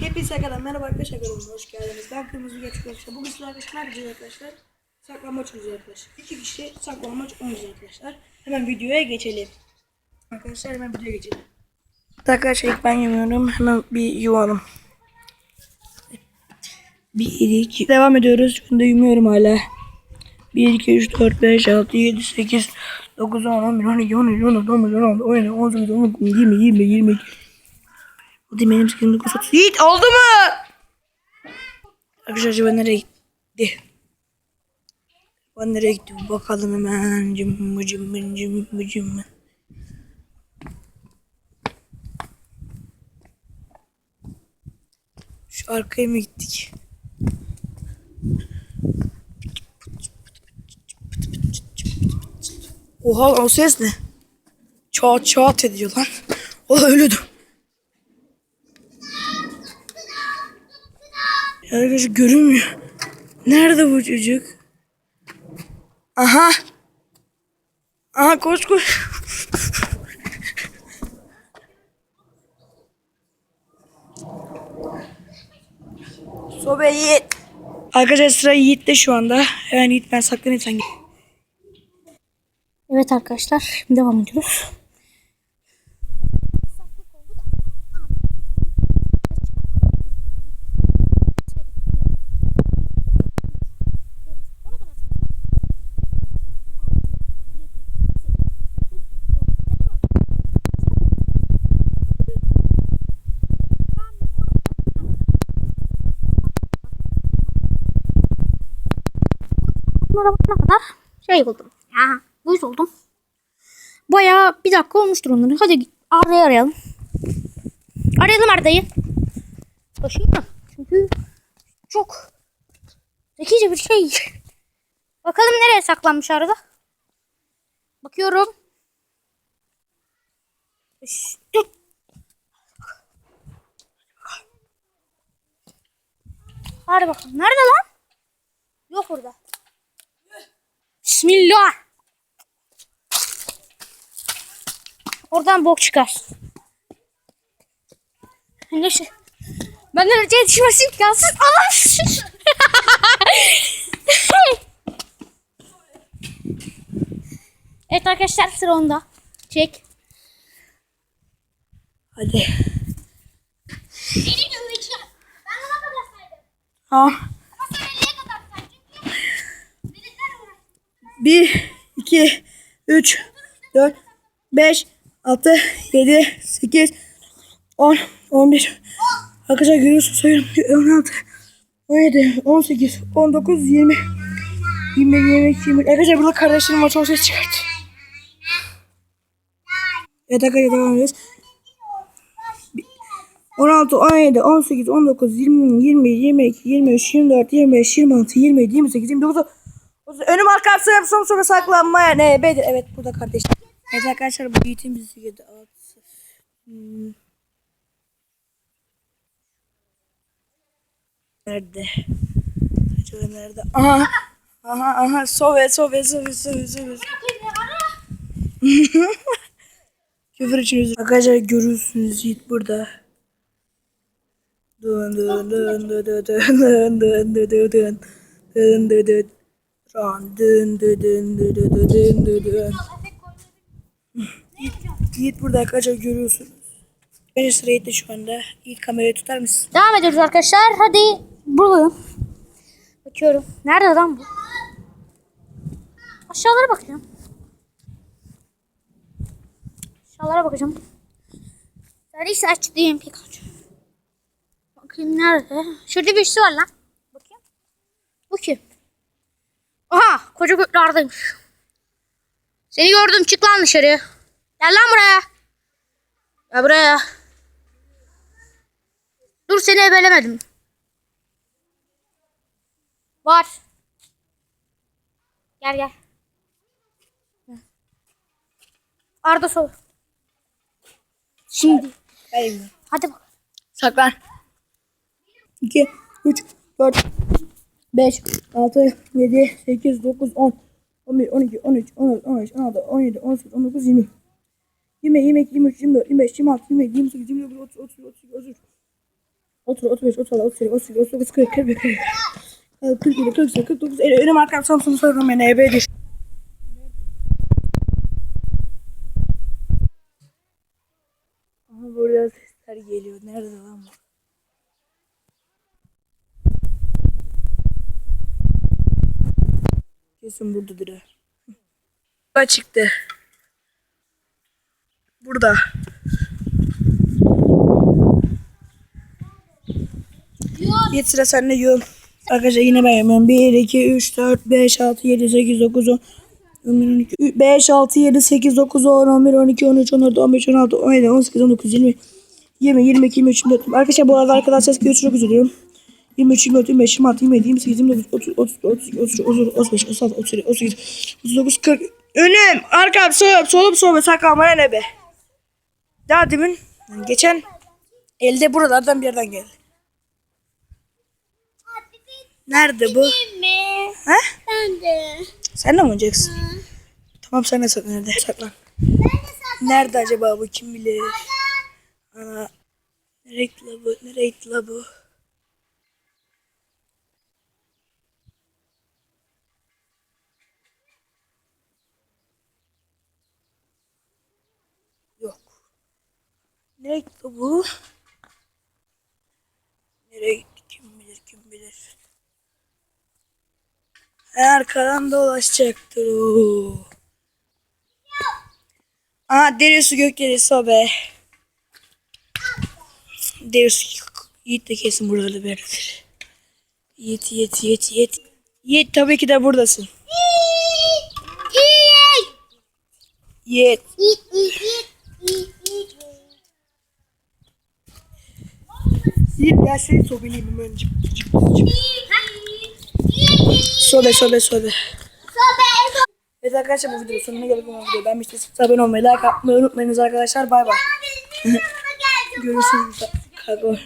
Hepinize kadar merhaba arkadaşlar kanalıma hoş geldiniz. Ben Kırmızı Geç arkadaşlar. Bugün sizlerle arkadaşlar yapacağız arkadaşlar? Saklambaç oynayacağız arkadaşlar. İki kişi saklambaç oynayacağız arkadaşlar. Hemen videoya geçelim. Arkadaşlar hemen videoya geçelim. Arkadaşlar ilk ben yemiyorum. Hemen bir yuvalım. Bir, iki. Devam ediyoruz. Şimdi yumuyorum hala. 1, 2, 3, 4, 5, 6, 7, 8, 9, 10, 11, 12, 13, 14, 15, 16, 17, 18, 19, 20, 20, 22. Bu da benim sıkıntı 9, 30. Yiğit oldu mu? Arkadaşlar acaba nereye gitti? Ben nereye gitti? Bakalım hemen. Cımbı cımbı cımbı cımbı. Şu arkaya mı gittik? Oha o ses ne? Çat çat ediyor lan. O da ölüyordu. Ya Arkadaşlar görünmüyor. Nerede bu çocuk? Aha. Aha koş koş. Sobe Yiğit. Arkadaşlar sıra Yiğit'te şu anda. Hemen Yiğit ben saklanayım sen git. Evet arkadaşlar şimdi devam ediyoruz. Bakana kadar şey oldum. Ya, uyuz oldum. Bayağı bir dakika olmuştur onları. Hadi Arda'yı arayalım. Arayalım Arda'yı. Mı? Çünkü çok zekice bir şey. Bakalım nereye saklanmış Arda. Bakıyorum. İşte. Hadi bakalım. Nerede lan? Yok burada. Bismillah. Oradan bok çıkar. Neyse. Benden önce yetişmesin imkansız. Anam. evet arkadaşlar sıra onda. Çek. Hadi. Seni döveceğim. Ben ona kadar saydım. Ha. 1, 2, 3, 4, 5, 6, 7, 8, 10, 11. Arkadaşlar görüyorsunuz sayıyorum. 16, 17, 18, 19, 20, 21, 22, 23. Arkadaşlar burada kardeşlerim var. Çok ses çıkarttı. Evet arkadaşlar devam ediyoruz. 16, 17, 18, 19, 20, 20, 22, 23, 24, 25, 26, 27, 28, 29, 30. Önüm arkam sığım son sonra saklanmaya ne bedir. Evet burada kardeşler. Evet arkadaşlar bu yiğitin bizi girdi. At. Hmm. Nerede? Acaba nerede? Aha. Aha aha sove sove sove sove sove. Küfür için özür. Arkadaşlar görürsünüz Yiğit burada. Dın dın dın dın dın dın dın dın dın dın dın dın dın Ran dın dın dın dın dın dın dın dın Yiğit burada arkadaşlar görüyorsunuz. Bence sıra Yiğit'te şu anda. Yiğit kamerayı tutar mısın? Devam ediyoruz arkadaşlar. Hadi buradayım. Bakıyorum. Nerede adam bu? Aşağılara bakacağım. Aşağılara bakacağım. Neredeyse aç diyeyim Pikachu. Bakayım nerede? Şurada birisi var lan. Bakayım. Bu kim? Koca göklü Arda'ymış. Seni gördüm çık lan dışarıya. Gel lan buraya. Gel buraya. Dur seni ebelemedim. Var. Gel gel. Arda sol. Şimdi. Hadi bak. Saklan. 2, 3, 4, 5, 6, 7, 8, 9, 10, 11, 12, 13, 14, 15, 16, 17, 18, 19, 20. 20, 22, 23, 24, 25, 26, 27, 28, 29, 30, 31, 32, 33. 30, 35, 36, 37, 38, 39, 40, 41, 42, 47, 48, 49, 50. Önüm arkam Samsun'u soruyorum beni. Ebe düş. Ama burada sesler geliyor. Nerede lan bu? Kesin buradadır ha. Burada çıktı. Burada. Git sıra sende yol. Arkadaşlar yine ben yapıyorum. 1, 2, 3, 4, 5, 6, 7, 8, 9, 10. 11, 12, 5, 6, 7, 8, 9, 10, 11, 12, 13, 14, 15, 16, 17, 18, 19, 20, 20, 22, 23, 24. Arkadaşlar bu arada arkadaşlar özür diliyorum. 23, 24, 25, 26, 27, 28, 29, 30, 30, 32, 33, 34, 35, 36, 37, 38, 39, 40. Önüm, arkam, solum, solum, solum, sakal, bana ne be. Daha demin, geçen elde buralardan bir yerden geldi. Nerede bu? Ha? Ben de. Sen de mi oynayacaksın? Tamam sen de saklan nerede? Saklan. Nerede acaba bu kim bilir? Ana. Nereye gitti la bu? Nereye gitti la bu? Yok. Nereye gitti bu? Nereye gitti kim bilir kim bilir. Arkadan dolaşacaktır o. Aha derisi gök derisi o be. Derisi Yiğit de kesin burada bir yerdedir. Yiğit Yiğit Yiğit Yiğit. Yiğit tabii ki de buradasın. Yiğit. Yiğit gel seni sobeleyim hemen. Cık, cık, cık. Sobe sobe sobe. Evet arkadaşlar bu videonun sonuna geldik. Bu videoyu beğenmişsiniz. Abone olmayı, like atmayı unutmayınız arkadaşlar. Bay bay. Görüşürüz. Karbon.